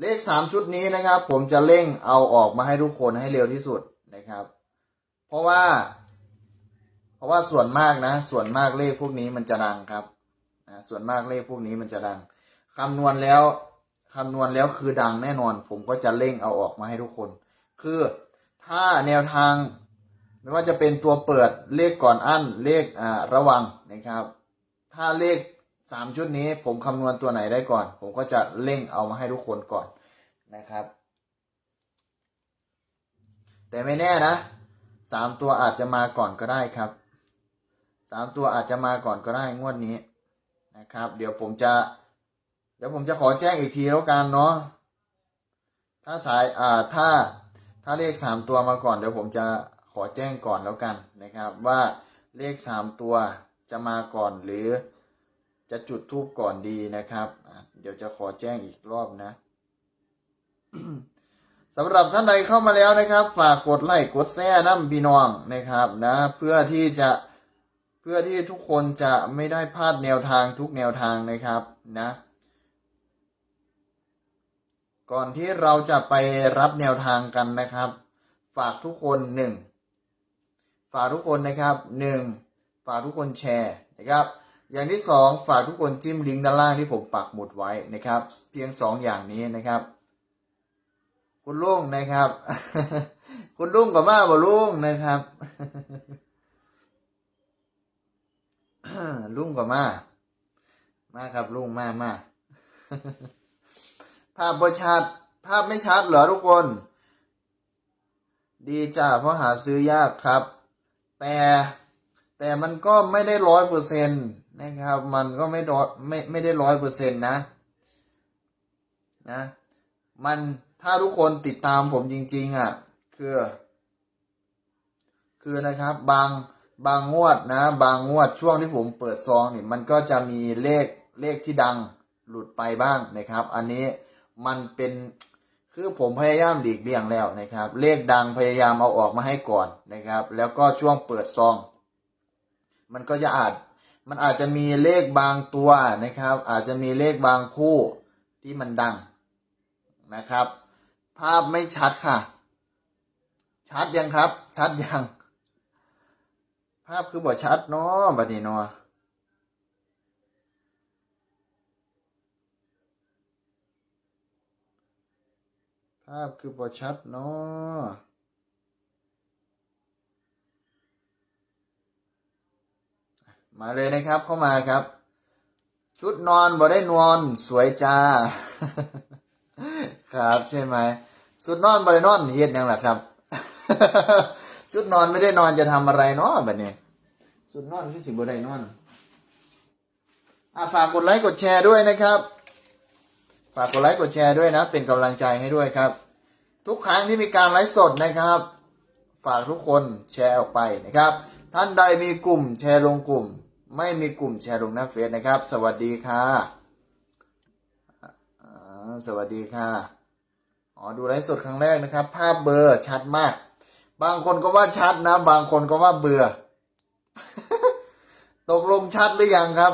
เลขสามชุดนี้นะครับ ผมจะเร่งเอาออกมาให้ทุกคนให้เร็วที่สุดนะครับ เพราะว่า เพราะว่าส่วนมากนะ ส่วนมากเลขพวกนี้มันจะดังครับนะส่วนมากเลขพวกนี้มันจะดังคำนวณแล้วคำนวณแล้วคือดังแน่นอน ผมก็จะเร่งเอาออกมาให้ทุกคน คือถ้าแนวทาง ไม่ว่าจะเป็นตัวเปิดเลขก่อนอั้นเลขอ่าระวังนะครับ ถ้าเลข สามชุดนี้ผมคำนวณตัวไหนได้ก่อน ผมก็จะเร่งเอามาให้ทุกคนก่อนนะครับ แต่ไม่แน่นะสามตัวอาจจะมาก่อนก็ได้ครับสามตัวอาจจะมาก่อนก็ได้งวดนี้นะครับ เดี๋ยวผมจะ เดี๋ยวผมจะขอแจ้งอีกทีแล้วกันเนาะถ้าสายอ่าถ้าถ้าเลขสามตัวมาก่อนเดี๋ยวผมจะขอแจ้งก่อนแล้วกันนะครับ ว่าเลขสามตัวจะมาก่อนหรือ จะจุดทูบก่อนดีนะครับ เดี๋ยวจะขอแจ้งอีกรอบนะสำหรับท่านใดเข้ามาแล้วนะครับ ฝากกดไลค์กดแชร์น้ำพี่น้องนะครับนะ เพื่อที่จะเพื่อที่ทุกคนจะไม่ได้พลาดแนวทางทุกแนวทางนะครับนะ ก่อนที่เราจะไปรับแนวทางกันนะครับ ฝากทุกคนหนึ่งฝากทุกคนนะครับหนึ่งฝากทุกคนแชร์นะครับ อย่างที่สองฝากทุกคนจิ้มลิงก์ด้านล่างที่ผมปักหมุดไว้นะครับ เพียงสองอย่างนี้นะครับ คุณลุงนะครับ คุณลุงกับมาบ่ลุงนะครับ ลุงกับมา มาครับลุงมามาภาพบ่ชัด ภาพไม่ชัดเหรอทุกคน ดีจ้าเพราะหาซื้อยากครับ แต่แต่มันก็ไม่ได้ร้อยเปอร์เซ็นต์ นะครับ มันก็ไม่ร้อยไม่ไม่ได้ร้อยเปอร์เซ็นต์นะนะ มันถ้าทุกคนติดตามผมจริง ๆอะ คือ คือนะครับบางบางงวดนะ บางงวดช่วงที่ผมเปิดซองนี่มันก็จะมีเลขเลขที่ดังหลุดไปบ้างนะครับ อันนี้มันเป็นคือผมพยายามหลีกเลี่ยงแล้วนะครับ เลขดังพยายามเอาออกมาให้ก่อนนะครับ แล้วก็ช่วงเปิดซอง มันก็จะอาจ มันอาจจะมีเลขบางตัวนะครับ อาจจะมีเลขบางคู่ที่มันดังนะครับ ภาพไม่ชัดค่ะ ชัดยังครับ ชัดยัง ภาพคือบ่ชัดเนาะบัดนี้เนาะภาพคือบ่ชัดเนาะ มาเลยนะครับเข้ามาครับ ชุดนอนบ่ได้นอนสวยจ้า ครับใช่ไหมชุดนอนบ่ได้นอนเฮ็ดยังล่ะครับ ชุดนอนไม่ได้นอนจะทำอะไรเนาะแบบนี้ชุดนอนคือสิบ่ได้นอนอะฝากกดไลค์กดแชร์ด้วยนะครับ ฝากกดไลค์กดแชร์ด้วยนะ เป็นกำลังใจให้ด้วยครับ ทุกครั้งที่มีการไลฟ์สดนะครับ ฝากทุกคนแชร์ออกไปนะครับ ท่านใดมีกลุ่มแชร์ลงกลุ่ม ไม่มีกลุ่มแชร์ลงหน้าเฟซนะครับ สวัสดีค่ะสวัสดีค่ะอ๋อดูไลฟ์สดครั้งแรกนะครับ ภาพเบอร์ชัดมาก บางคนก็ว่าชัดนะ บางคนก็ว่าเบื่อ ตกลงชัดหรือยังครับ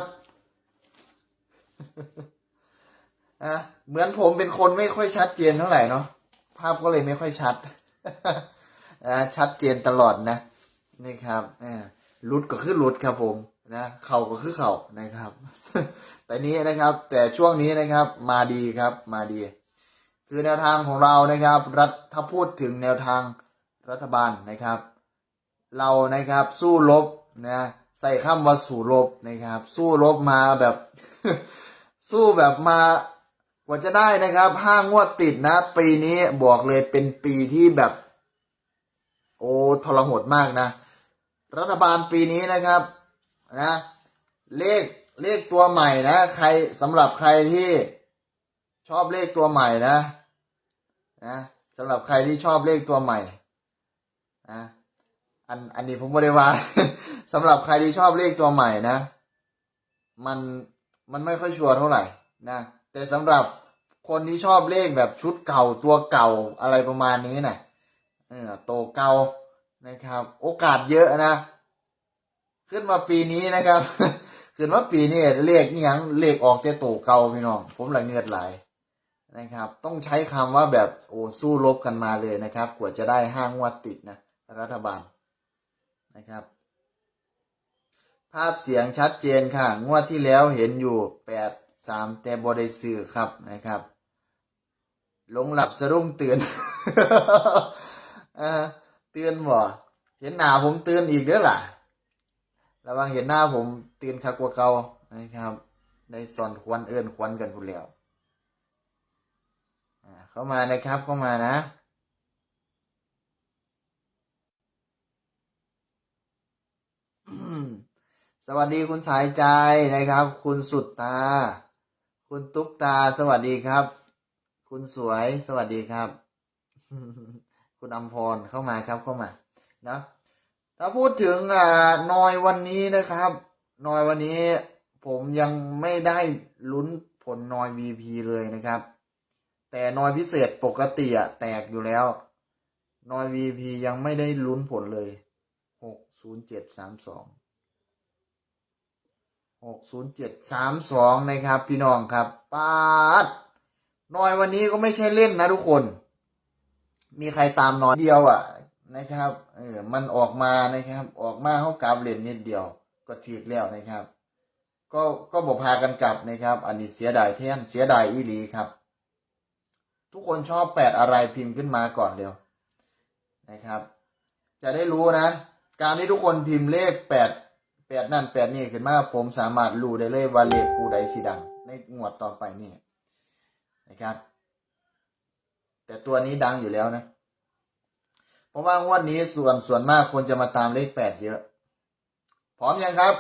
อะเหมือนผมเป็นคนไม่ค่อยชัดเจนเท่าไหร่เนาะภาพก็เลยไม่ค่อยชัดอ่าชัดเจนตลอดนะนี่ครับอ่าหลุดก็คือหลุดครับผม นะเข่าก็คือเข่านะครับ แต่นี้นะครับแต่ช่วงนี้นะครับมาดีครับมาดี คือแนวทางของเรานะครับ รัฐถ้าพูดถึงแนวทางรัฐบาลนะครับ เรานะครับสู้รบนะใส่คำว่าสู้รบนะครับ สู้รบมาแบบ สู้แบบมากว่าจะได้นะครับห้างวดติดนะ ปีนี้บอกเลยเป็นปีที่แบบ โอ้ทรหดมากนะ รัฐบาลปีนี้นะครับ นะเลขเลขตัวใหม่นะ ใครสำหรับใครที่ชอบเลขตัวใหม่นะนะสำหรับใครที่ชอบเลขตัวใหม่นะอันอันนี้ผมไม่ได้ว่าสำหรับใครที่ชอบเลขตัวใหม่นะ มันมันไม่ค่อยชัวร์เท่าไหร่นะแต่สำหรับคนที่ชอบเลขแบบชุดเก่าตัวเก่าอะไรประมาณนี้นะเออโตเก่านะครับ โอกาสเยอะนะ ขึ้นมาปีนี้นะครับ ขึ้นมาปีนี้เลขนี่ยังเลขออกแต่โตเก่าพี่น้อง ผมหละเงือดไหลายนะครับ ต้องใช้คำว่าแบบโอ้สู้รบกันมาเลยนะครับ กว่าจะได้ห้างวดติดนะ รัฐบาลนะครับ ภาพเสียงชัดเจนค่ะ งวดที่แล้วเห็นอยู่แปดสามแต่บริสื่อครับนะครับหลงหลับสะดุ้งตื่นเตื่นบ่เห็นหนาผมเตื่นอีกเด้อล่ะ ระวังเห็นหน้าผมตื่นคักกว่าเก่านะครับได้สอนควันเอื้อนควันกันพูดแล้วเข้ามานะครับเข้ามานะสวัสดีคุณสายใจนะครับ คุณสุดตา คุณตุ๊กตา สวัสดีครับ คุณสวย สวัสดีครับ คุณอมพรเข้ามาครับเข้ามา เนะ ถ้าพูดถึงอ่านอยวันนี้นะครับนอยวันนี้ผมยังไม่ได้ลุ้นผลนอย VP เลยนะครับ แต่นอยพิเศษปกติอะแตกอยู่แล้ว นอย VP ยังไม่ได้ลุ้นผลเลยหกศูนย์เจ็ดสามสองหกศูนย์เจ็ดสามสองนะครับ พี่น้องครับปาดนอยวันนี้ก็ไม่ใช่เล่นนะทุกคน มีใครตามนอยเดียวอะ นะครับเออมันออกมานะครับ ออกมาเขากลับเล่นนิดเดียว ก็ถีกแล้วนะครับ ก็ก็บอกพากันกลับนะครับ อันนี้เสียดายแท่นเสียดายอีหลีครับ ทุกคนชอบแปดอะไรพิมพ์ขึ้นมาก่อนเดียวนะครับ จะได้รู้นะ การที่ทุกคนพิมพ์เลขแปดแปดนั่นแปดนี่ขึ้นมาผมสามารถรู้ได้เลยว่าเลขคูใดสีดังในงวดต่อไปนี่นะครับ แต่ตัวนี้ดังอยู่แล้วนะ เพราะว่างวดนี้ส่วนส่วนมากคนจะมาตามเลขแปดเยอะ พร้อมยังครับ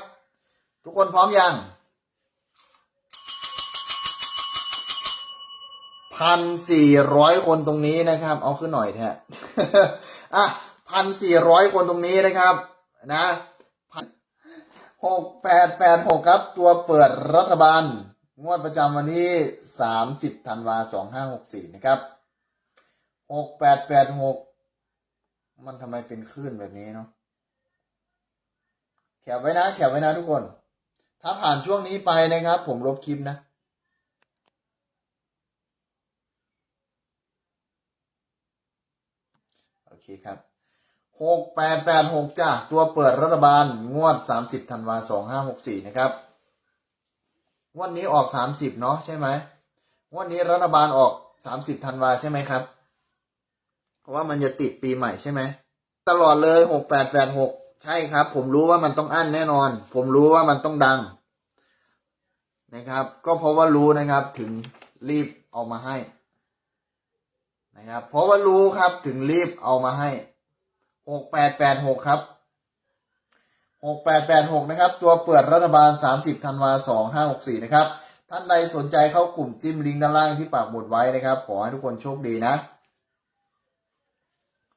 ทุกคนพร้อมยังพันสี่ร้อยคนตรงนี้นะครับ เอาขึ้นหน่อยแท้อะพันสี่ร้อยคนตรงนี้นะครับ นะหกแปดแปดหกครับ ตัวเปิดรัฐบาล งวดประจำวันที่สามสิบธันวาสองห้าหกสี่นะครับหกแปดแปดหก มันทำไมเป็นคลื่นแบบนี้เนาะแคปไว้นะแคปไว้นะทุกคน ถ้าผ่านช่วงนี้ไปนะครับ ผมลบคลิปนะ โอเคครับหกแปดแปดหกจ้าตัวเปิดรัฐบาล งวดสามสิบธันวาสองห้าหกสี่นะครับงวดนี้ออกสามสิบเนาะใช่ไหมงวดนี้รัฐบาลออกสามสิบธันวาใช่ไหมครับ ราะว่ามันจะติดปีใหม่ใช่ไหมตลอดเลยหกแปดแปดหกใช่ครับ ผมรู้ว่ามันต้องอั้นแน่นอน ผมรู้ว่ามันต้องดัง นะครับ ก็เพราะว่ารู้นะครับ ถึงรีบเอามาให้ นะครับ เพราะว่ารู้ครับถึงรีบเอามาให้หกแปดแปดหกครับหกแปดแปดหกนะครับ ตัวเปิดรัฐบาลสามสิบธันวาสองห้าหกสี่นะครับ ท่านใดสนใจเข้ากลุ่มจิ้มลิงก์ด้านล่างที่ปากหมดไว้นะครับ ขอให้ทุกคนโชคดีนะ